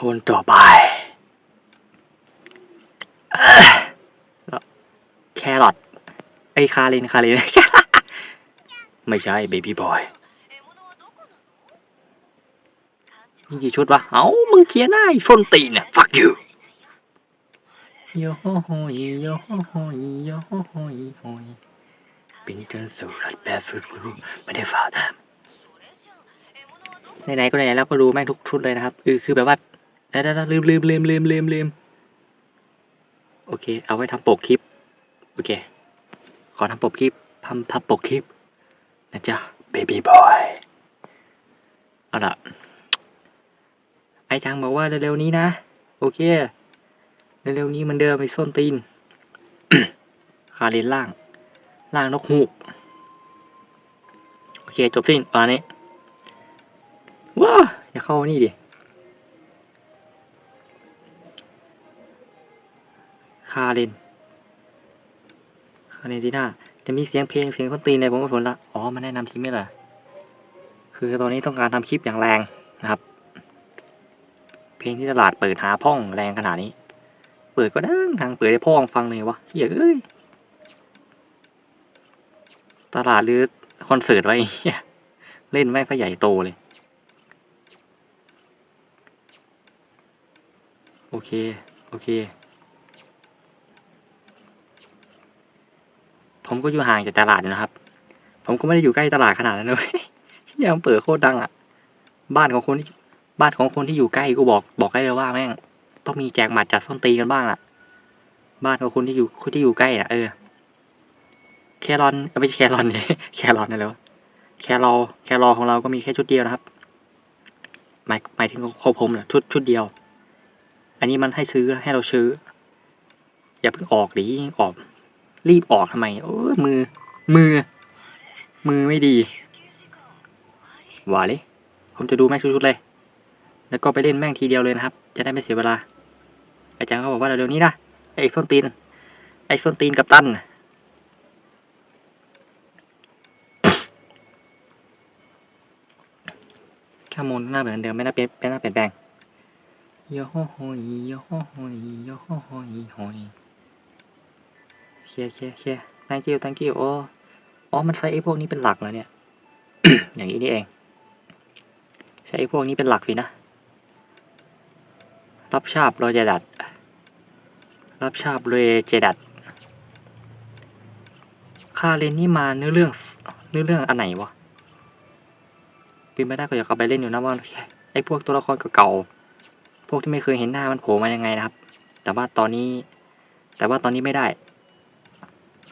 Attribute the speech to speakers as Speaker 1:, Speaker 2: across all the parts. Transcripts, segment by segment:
Speaker 1: คนต่อไป แครอทไอ้คารินคาริน ไม่ใช่เบบี้บอยนี่กี่ชุดวะ เอ้า มึงเคลียร์หน้าไอ้ส้นตีนเนี่ย fuck you โยโฮโฮยโยโฮโฮยโยโฮโฮยโฮยเป็นเจ้าสุรัตแบบสุดรู้ไม่ได้ฝ่าทำไหนๆก็ไหนแล้วก็รู้แม่งทุกชุดเลยนะครับ คือคือแบบว่า เดี๋ยวๆๆลืมลืมลืมลืมลืมลืมโอเค เอาไว้ทำปกคลิป โอเค ขอทำปกคลิปทำทำปกคลิป นะจ๊ะเบบี้บอยเอาล่ะ ไอ้จังบอกว่าเร็วๆนี้นะ โอเค เร็วๆนี้มันเดิมไปส้นตีนคาเรนล่าง ล่างนกฮูก โอเค จบสิ้นตอนนี้ ว้าอย่าเข้านี่ดิ คาเรนคาเรนทีน่าจะมีเสียงเพลงเสียงคนตีนผมก็ผลละอ๋อมันแนะนำคลิปไหมล่ะคือตอนนี้ต้องการทำคลิปอย่างแรงนะครับ เพลงที่ตลาดเปิดหาพ่องแรงขนาดนี้ เปิดก็ดังทางเปิดให้พ่องฟังเลยวะเฮ้ยเอ้ยตลาดหรือคอนเสิร์ตไว้เล่นแม่งพใหญ่โตเลย โอเค โอเค ผมก็อยู่ห่างจากตลาดอยู่นะครับ ผมก็ไม่ได้อยู่ใกล้ตลาดขนาดนั้นเลยที่ยังเปิดโคตรดังอะ บ้านของคนที่บ้านของคนที่อยู่ใกล้กูบอกบอกได้เลยว่าแม่ง ต้องมีแจกหมัดจัดส้นตีกันบ้างล่ะ บ้านของคนที่อยู่คนที่อยู่ใกล้อะเออ แครอนไม่ใช่แครอนเนี่ยแครอนนั่แหละวะแครอแครอของเราก็มีแค่ชุดเดียวนะครับ หมายหมายถึงของผมนะชุดชุดเดียว อันนี้มันให้ซื้อให้เราซื้อ อย่าเพิ่งออกดิออก รีบออกทำไม โอ้มือ มือ มือไม่ดีหวาเลยผมจะดูแม่งชุดๆเลย แล้วก็ไปเล่นแม่งทีเดียวเลยนะครับ จะได้ไม่เสียเวลา อาจารย์ก็บอกว่าเดี๋ยวนี้นะไอ้ส้นตีน ไอ้ส้นตีนกับตันข้ามูลหน้าเหมือนเดิมไม่น่าเปลี่ยนไม่น่าเปลี่ยนแปลงโยโฮโฮยโยโฮโฮยโยโฮโฮยโฮย เคลียร์เคลียร์เคลียร์ thank you thank you โอ้อ๋อมันใช้ไอ้พวกนี้เป็นหลักแล้วเนี่ย อย่างนี้นี่เอง ใช้ไอ้พวกนี้เป็นหลักสินะ รับชาบโรเจดัด รับชาบโรเจดัด ค่าเรนนี่มาเนื้อเรื่อง เนื้อเรื่องอันไหนวะป็นไม่ได้ก็อยากเอาไปเล่นอยู่นะว่าไอ้พวกตัวละครเก่าๆ พวกที่ไม่เคยเห็นหน้ามันโผล่มายังไงนะครับ แต่ว่าตอนนี้ แต่ว่าตอนนี้ไม่ได้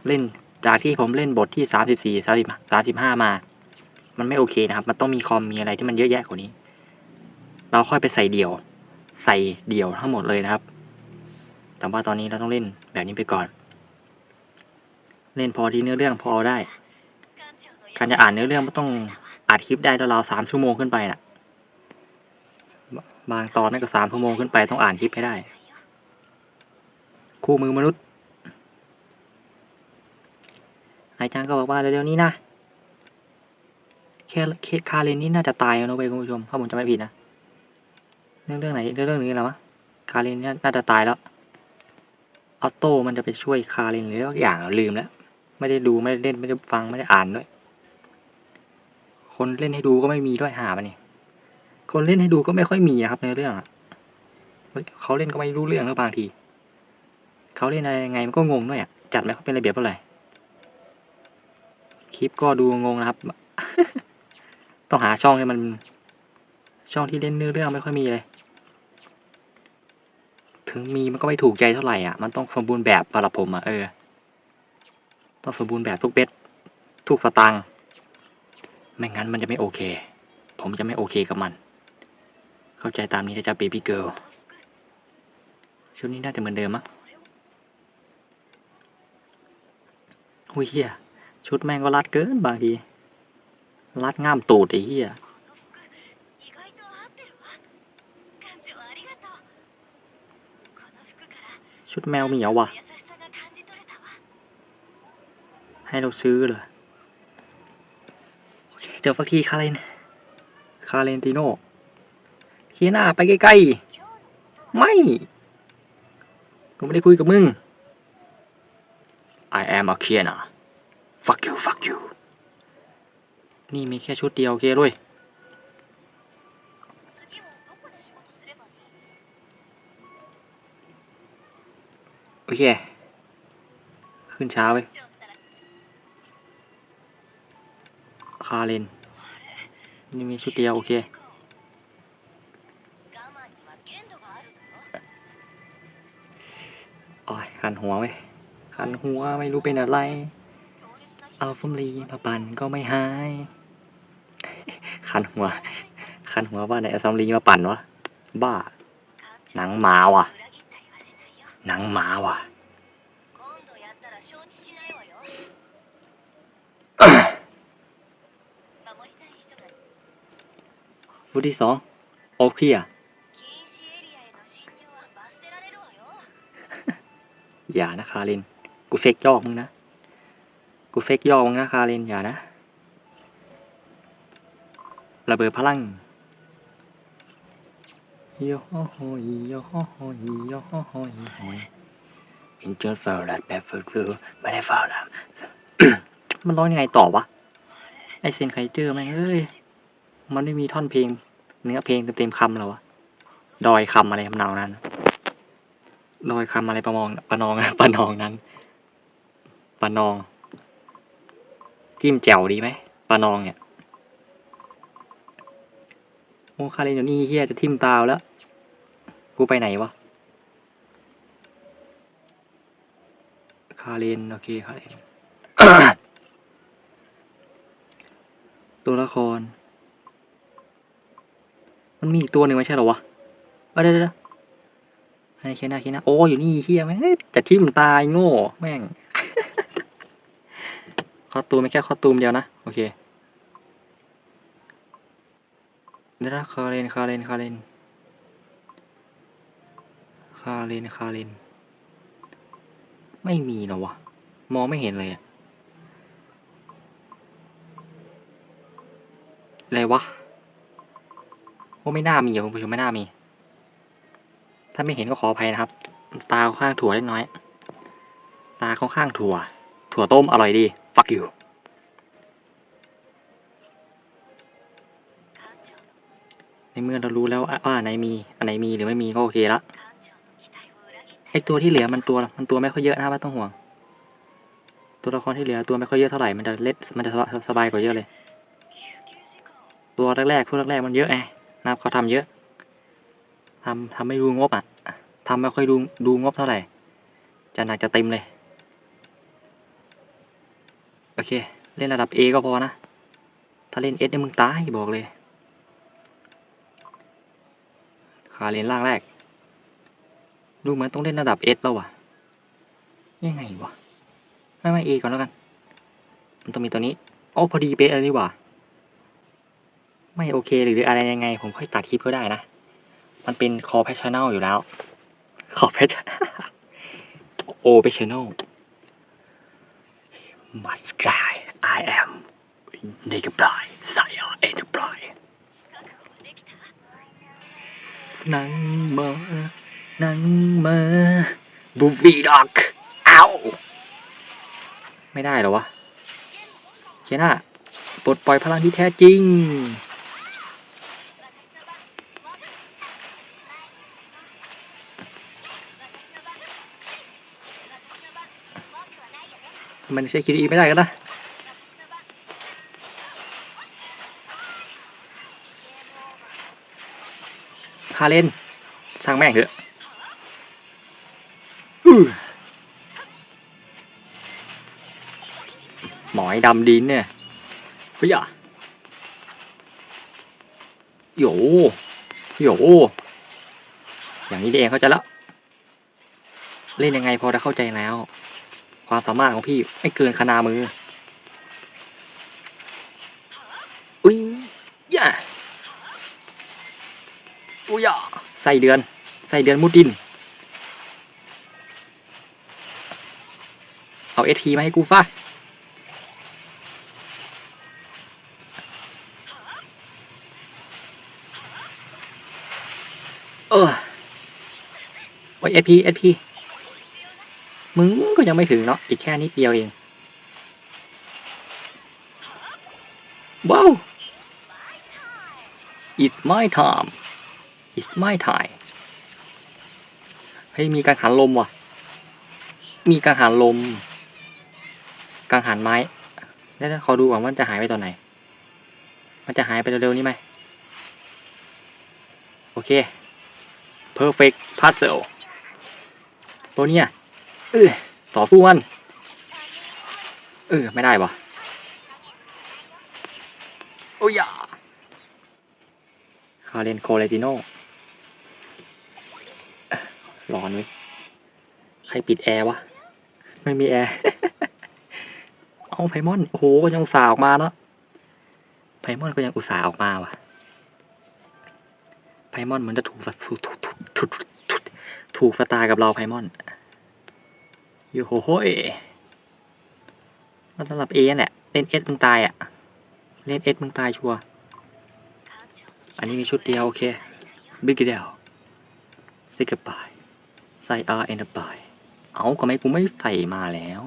Speaker 1: เล่นจากที่ผมเล่นบทที่สามสิบสี่สามสิบสามสิบห้ามา มันไม่โอเคนะครับ มันต้องมีคอมมีอะไรที่มันเยอะแยะกว่านี้ เราค่อยไปใส่เดี่ยว ใส่เดี่ยวทั้งหมดเลยนะครับ แต่ว่าตอนนี้เราต้องเล่นแบบนี้ไปก่อน เล่นพอที่เนื้อเรื่องพอได้ การจะอ่านเนื้อเรื่องมันต้องอัดคลิปได้ราวๆสามชั่วโมงขึ้นไปน่ะ บางตอนนั่นก็สามชั่วโมงขึ้นไปต้องอ่านคลิปให้ได้ คู่มือมนุษย์ อาจารย์ก็บอกว่าเร็วๆนี้นะแค่แค่คาเรนนี่น่าจะตายแล้วนะเว้ยคุณผู้ชมถ้าผมจำไม่ผิดนะเรื่องเรื่องไหนเรื่องเรื่องนี้หรอวะคาเรนนี่น่าจะตายแล้วออโต้มันจะไปช่วยคาเรนหรือสักอย่างลืมแล้วไม่ได้ดูไม่ได้เล่นไม่ได้ฟังไม่ได้อ่านด้วย คนเล่นให้ดูก็ไม่มีด้วยหามันนี่คนเล่นให้ดูก็ไม่ค่อยมีอะครับในเรื่องเขาเล่นก็ไม่รู้เรื่องแล้วบางทีเขาเล่นอะไรยังไงมันก็งงด้วยอะจัดไม่ค่อยเป็นระเบียบเท่าไหร่ คลิปก็ดูงงนะครับ ต้องหาช่องให้มัน ช่องที่เล่นเนื้อเรื่องไม่ค่อยมีเลย ถึงมีมันก็ไม่ถูกใจเท่าไหร่อะ มันต้องสมบูรณ์แบบสำหรับผมอะเออ ต้องสมบูรณ์แบบทุกเบ็ดทุกสตางค์ไม่งั้นมันจะไม่โอเค ผมจะไม่โอเคกับมัน เข้าใจตามนี้นะจ๊ะเบบี้เกิ l ชุดนี้น่าจะเหมือนเดิมมั้งอุ้ยเฮีย ชุดแม่งก็รัดเกินบางที รัดง่ามตูดไอ้เฮียชุดแมวเหมียววะให้เราซื้อเลยโอเคเจอฟักทีคาเรนคาเรนติโน่เฮียหน้าไปใกล้ๆ ไม่ กูไม่ได้คุยกับมึง I am a Kiana ฟักยูฟักยูนี่มีแค่ชุดเดียวโอเคด้วยโอเค ขึ้นเช้าไปคาเลนนี่มีชุดเดียวโอเคโอ้ยหันหัวไปหันหัวไม่รู้เป็นอะไร เอาฟุ้มลีมาปั่นก็ไม่หาย คันหัว คันหัวว่าไหนเอาฟุ้มลีมาปั่นวะ บ้า หนังหมาว่ะ หนังหมาว่ะบทที่สองโอเค
Speaker 2: อะ
Speaker 1: อย่านะคาริน กูเซ็กยอกมึงนะ กูเฟกยองนะคาเรนอย่านะ ระเบิดพลังโยโฮโฮโยโฮโฮโยโฮโฮโฮเป็นจนเฝ้าหลัดแบบฝึกรู้ไม่ได้เฝ้าหลัดมันร้องยังไงต่อวะ ไอเซนไคเจอร์แม่งเอ้ย มันไม่มีท่อนเพลง เนื้อเพลงเต็มๆคำหรอวะ ดอยคำอะไรทำนองนั้น ดอยคำอะไรประมองประนองประนองนั้นประนอง จิ้มแจ่วดีไหมประนองเนี่ยโอ้คาเรนอยู่นี่เฮียจะทิ่มตาแล้ว กูไปไหนวะ คาเรนโอเคคาเรนตัวละคร มันมีอีกตัวหนึ่งไม่ใช่หรอวะเอ้ยเดี๋ยวเดี๋ยวไอ้เคียนาเคียนาโอ้อยู่นี่เฮียแม่งจะทิ่มตายโง่ แม่ง คอตูมไม่แค่คอตูมเดียวนะ โอเคเดี๋ยวนะคาเรนคาเรนคาเรนคาเรนคาเรนไม่มีเหรอวะ มองไม่เห็นเลยอะอะไรวะโอ้ไม่น่ามีอะคุณผู้ชมไม่น่ามี ถ้าไม่เห็นก็ขออภัยนะครับ ตาค้างถั่วเล็กน้อย ตาค้างถั่ว ถั่วต้มอร่อยดี fuck you ในเมื่อเรารู้แล้วว่าไหนมี อันไหนมีหรือไม่มีก็โอเคละไอตัวที่เหลือมันตัวมันตัวไม่ค่อยเยอะนะครับไม่ต้องห่วง ตัวละครที่เหลือตัวไม่ค่อยเยอะเท่าไหร่มันจะเล็ดมันจะสบายกว่าเยอะเลย ตัวแรกๆพวกแรกๆมันเยอะไงนะครับเขาทำเยอะทำทำไม่ดูงบอะทำไม่ค่อยดูดูงบเท่าไหร่จะหนักจะเต็มเลย โอเค เล่นระดับ A ก็พอนะ ถ้าเล่น S เนี่ยมึงตายบอกเลยขาเล่นล่างแรก ดูเหมือนต้องเล่นระดับ S แล้ววะยังไงวะ ไม่ไม่ A ก่อนแล้วกัน มันต้องมีตัวนี้ โอ้พอดีเป๊ะเลยดีกว่า ไม่โอเคหรืออะไรยังไง ผมค่อยตัดคลิปก็ได้นะ มันเป็นคอ p พ s ช o น a l อยู่แล้ว คอ p พ s ช o นโอ p พ s ช o น a l must guy I am Nigga Blind Sire
Speaker 2: Enterprise
Speaker 1: นังมานังมาบูฟีด็อกเอาไม่ได้หรอวะ เคน่าปลดปล่อยพลังที่แท้จริง มันใช้คิดอีไม่ได้กันนะคาเล่นช่างแม่งเถอะหือหมอยดำดินเนี่ยเฮ้ยอะโยโยอย่างนี้เองเข้าใจแล้ว เล่นยังไงพอจะเข้าใจแล้ว ความสามารถของพี่ไม่เกินคณามือ อุ้ยย่าอุ้ยอะใส่เดือน ใส่เดือนมุดดิน เอาเอทีมาให้กูฟ้าเออโอ้ยเอพีเอพี มึงก็ยังไม่ถึงเนาะอีกแค่นิดเดียวเองว้าว it's my time it's my time เฮ้ยมีกังหันลมว่ะ มีกังหันลมกังหันไม้ แล้วขอดูก่อนว่ามันจะหายไปตอนไหน มันจะหายไปเร็วๆนี้ไหม โอเค perfect puzzle ตัวเนี้ย เออต่อสู้มัน เออ ไม่ได้ปะโอ้ยาคาเรนโคเลติโนร้อนเว้ยใครปิดแอร์วะ ไม่มีแอร์ เอาไพมอน โอ้โหก็ยังอุตส่าห์ออกมาเนาะไพมอนก็ยังอุตส่าห์ออกมาว่ะไพมอนเหมือนจะถูกสัถูกถูกถูกถูกถูกถูกสตาร์กับเราไพมอน โยโหโหยแล้วสำหรับเอเนี่ยเล่นเอสมึงตายอะ เล่นเอสมึงตายชัวอันนี้มีชุดเดียวโอเคบิ๊กเดียวซิกบายใส่อาร์เอ็นบายเอาก็ไม่กูไม่ใส่มาแล้ว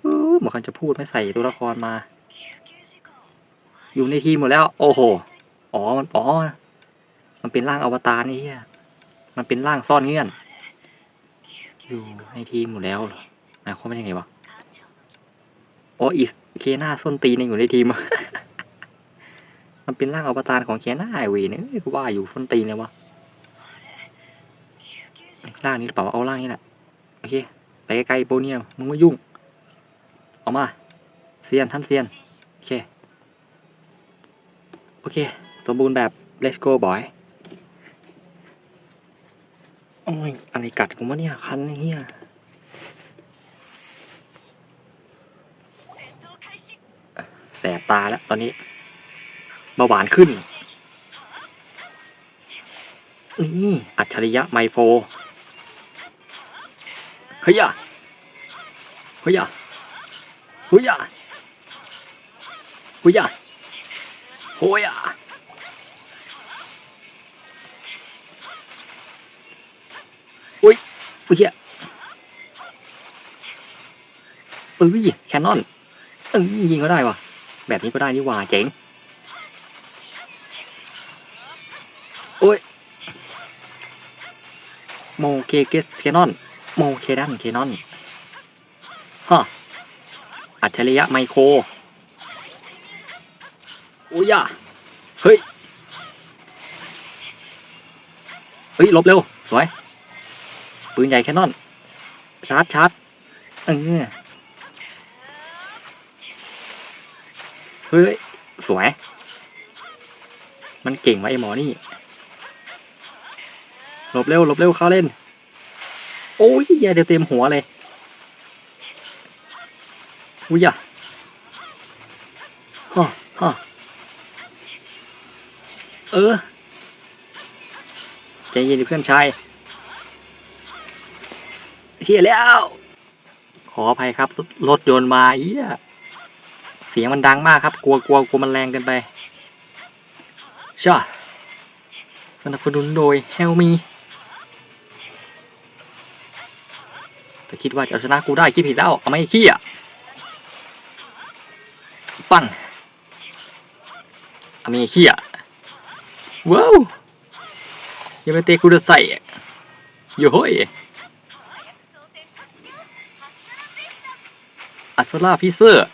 Speaker 1: เออเหมือนกันจะพูดไม่ใส่ตัวละครมา อยู่ในทีมหมดแล้ว โอ้โห อ๋อ มัน อ๋อ มันเป็นร่างอวตารนี่เฮียมันเป็นร่างซ่อนเงื่อน อยู่ในทีมหมดแล้วหรอหมายความว่ายังไงวะอ๋ออีเคน่าส้นตีนอยู่ในทีม มันเป็นร่างอวตารของเคน่าไอเวเนี่ยกูว่าอยู่ส้นตีนเลยวะร่างนี้หรือเปล่าเอาร่างนี้แหละโอเคไปไกลๆโปเนียมึงไม่ยุ่งออกมาเซียนท่านเซียน โอเค โอเค สมบูรณ์แบบ let's go boy โอ้ย อะไรกัดกูวะเนี่ยคันเฮียแสบตาแล้วตอนนี้เบาหวานขึ้น นี่ อัจฉริยะไมโฟเฮ้ยเฮ้ยเฮ้ยเฮ้ยโฮยอะ อุ้ยอุ้ยเฮียเอ้ยแคนนอนเอ้ยยิงก็ได้ว่ะแบบนี้ก็ได้นี่ว่าเจ๋งโอ้ยโมเคเกสแคนนอนโมเคดันแคนนอนฮะอัจฉริยะไมโครอุ้ยอะเฮ้ย เฮ้ยลบเร็ว สวย ปืนใหญ่แคนนอนชาร์จชาร์จเออเฮ้ย สวย มันเก่งวะไอหมอนี่ หลบเร็วหลบเร็วเข้าเล่น โอ้ยเหี้ยเดี๋ยวเต็มหัวเลย อุ้ยอะฮะฮะเออใจเย็นเพื่อนชาย เชียแล้ว ขออภัยครับ รถยนต์มาเอี้ยเสียงมันดังมากครับ กลัวกลัวกลัวมันแรงเกินไปช่าสนับสนุนโดยเฮลมีแต่คิดว่าจะเอาชนะกูได้คิดผิดแล้วเอาไม่ขี้อะปั้งเอาไม่ขี้อะว้าวอย่าไปเตะกูจะใส่อะโย่โห้ย อัสลาฟิเซอร์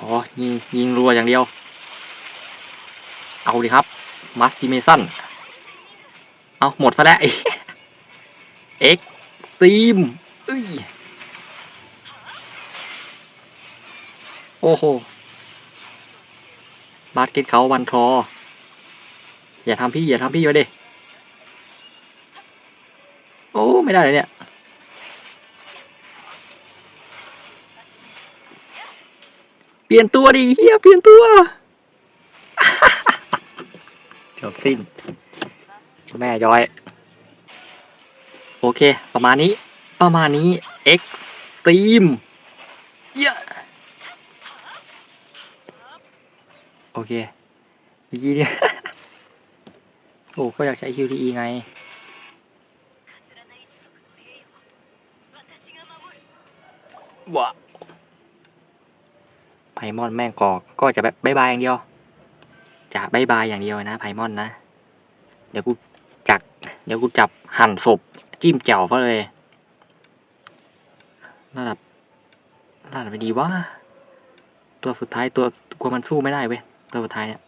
Speaker 1: อ๋อ ยิงยิงรัวอย่างเดียว เอาดิครับ มัสซิเมสันเอาหมดซะแล้วเอ็กซีมเอ้ยโอ้โห บาสเกตเขาวันทอ อย่าทำพี่ อย่าทำพี่ไว้ดิ โอ้ ไม่ได้เลยเนี่ย เปลี่ยนตัวดิเฮียเปลี่ยนตัวจบสิ้นแม่ย้อย โอเค ประมาณนี้ ประมาณนี้เอ็กตรีมเยอะโอเคยี่อกี้เนี่ยโอ้ก็อยากใช้ QTE ไงว้า ไพมอนแม่งกอกก็จะแบบบายบายอย่างเดียว จะบายบายอย่างเดียวนะไพมอนนะ เดี๋ยวกูจัก เดี๋ยวกูจับหั่นศพจิ้มแจ่วเขาเลยน่าดัน่าดับไปดีวะตัวสุดท้ายตัวกลัวมันสู้ไม่ได้เว้ยตัวสุดท้ายเนี่ย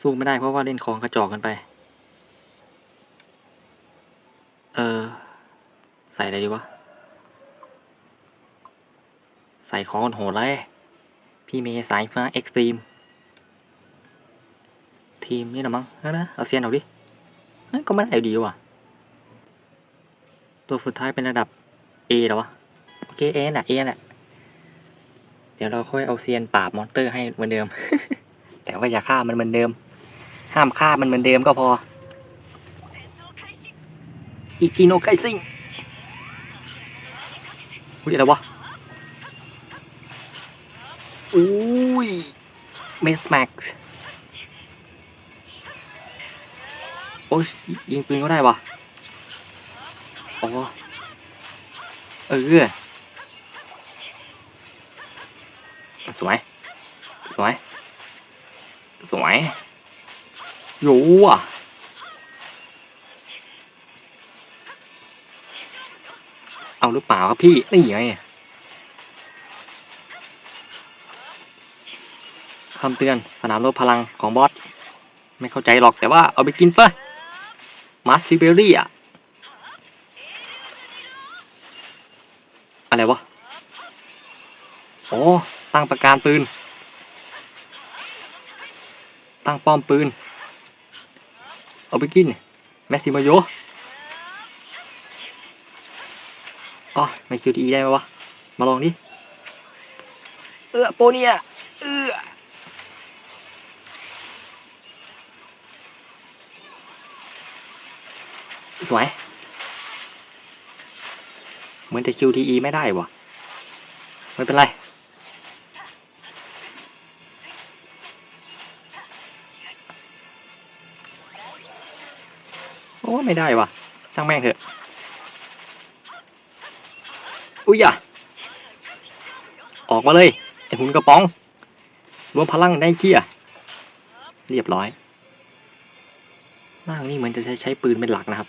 Speaker 1: สู้ไม่ได้เพราะว่าเล่นของกระจอกกันไป เออ ใส่อะไรดีวะ ใส่ของโหดเลยพี่เมย์สายฟ้าเอ็กซ์ตรีม ทีมนี่หรอมั้งนะนะเอาเซียนเอาดิก็ไม่ได้ดีว่ะ ตัวสุดท้ายเป็นระดับ A หรอวะ โอเค A แหละเอแหละ เดี๋ยวเราค่อยเอาเซียนปราบมอนเตอร์ให้เหมือนเดิม แต่ว่าอย่าฆ่ามันเหมือนเดิม ห้ามฆ่ามันเหมือนเดิมก็พอ อิชิโนไคซิงอุ้ยอะไรวะ อุ้ยเมสแม็กโอ้ยยิงปืนก็ได้วะอ๋อเออสวย สวย สวยโย่อะเอาหรือเปล่าครับพี่นี่ไง คำเตือนสนามรบพลังของบอส ไม่เข้าใจหรอกแต่ว่าเอาไปกินปะมาซิเบอรี่อะอะไรวะ โอ้ ตั้งประการปืน ตั้งป้อมปืน เอาไปกิน แมสซิโมโยอ๋อไม่คิวทีได้ไหมวะ มาลองดิ เออโปเนียเออ สวย เหมือนจะ QTE ไม่ได้วะไม่เป็นไร โอ้ไม่ได้วะช่างแม่งเถอะ อุ้ยอะออกมาเลย ไอ้หุ่นกระป๋อง รวมพลังได้เคียเรียบร้อยร่างนี่เหมือนจะใช้ใช้ปืนเป็นหลักนะครับ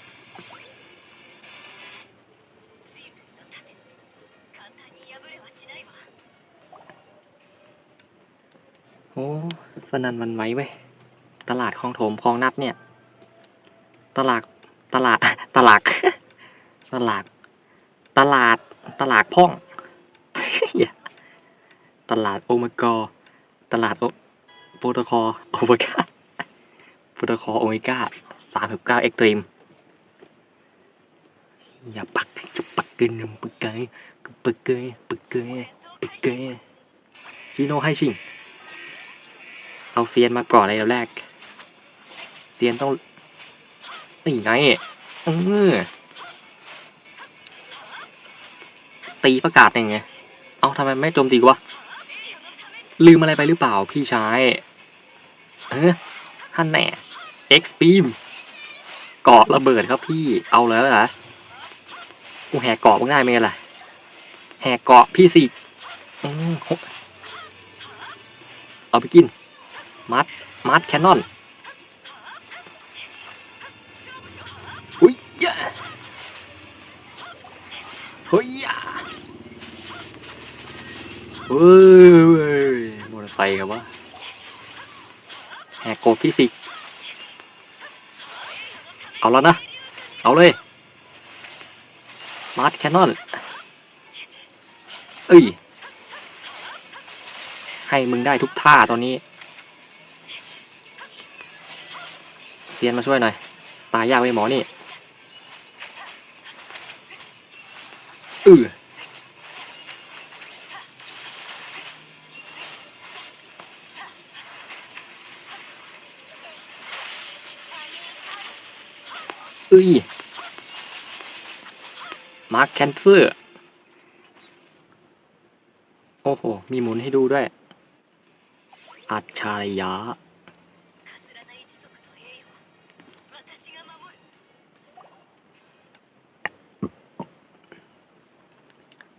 Speaker 1: โอ้สนันมันไหวเว้ย ตลาดคลองโถมคลองนัดเนี่ย ตลาด ตลาด ตลาด ตลาด ตลาด ตลาดพ่อง ตลาดโอเมกอ ตลาดโอโปรโตคอโอเมก้าโปรโตคอโอเมก้าสามสิบเก้าเอ็กตรีมอย่าปักจะปักเกินปักเกยปักเกยปักเกยปักเกยชิโนให้ชิง เอาเซียนมาก่อนเลยแรก เซียนต้องนี่ไงเออตีประกาศยังไง เอาทำไมไม่โจมตีกูวะ ลืมอะไรไปหรือเปล่าพี่ชาย เออฮันแน่เอ็กซ์บีมเกาะระเบิดครับพี่ เอาแล้วเหรอกูแหกเกาะมึงได้ไหมล่ะ แหกเกาะพี่สิเอาไปกิน มัดมัดแคนนอนอุ้ยยะเฮ้ยยะเฮ้ยมอเตอร์ไซค์ครับวะแหกโกดพี่สิเอาแล้วนะ เอาเลย มาร์ทแคนนอนเอ้ย ให้มึงได้ทุกท่าตอนนี้ ซียนมาช่วยหน่อย ตายยากไว้ยหมอนี่อืออุ้ยมาร์คแคนเซอร์ โอ้โห มีหมุนให้ดูด้วย อัจฉริยะ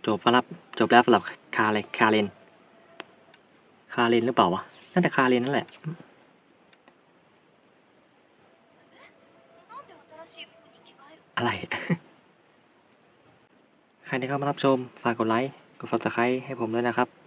Speaker 1: จบแล้วจบแล้วสำหรับคาเลคาเลน คาเลนหรือเปล่าวะน่าจะคาเลนนั่นแหละอะไร ใครที่เข้ามารับชม ฝากกดไลค์ กด subscribe ให้ผมด้วยนะครับ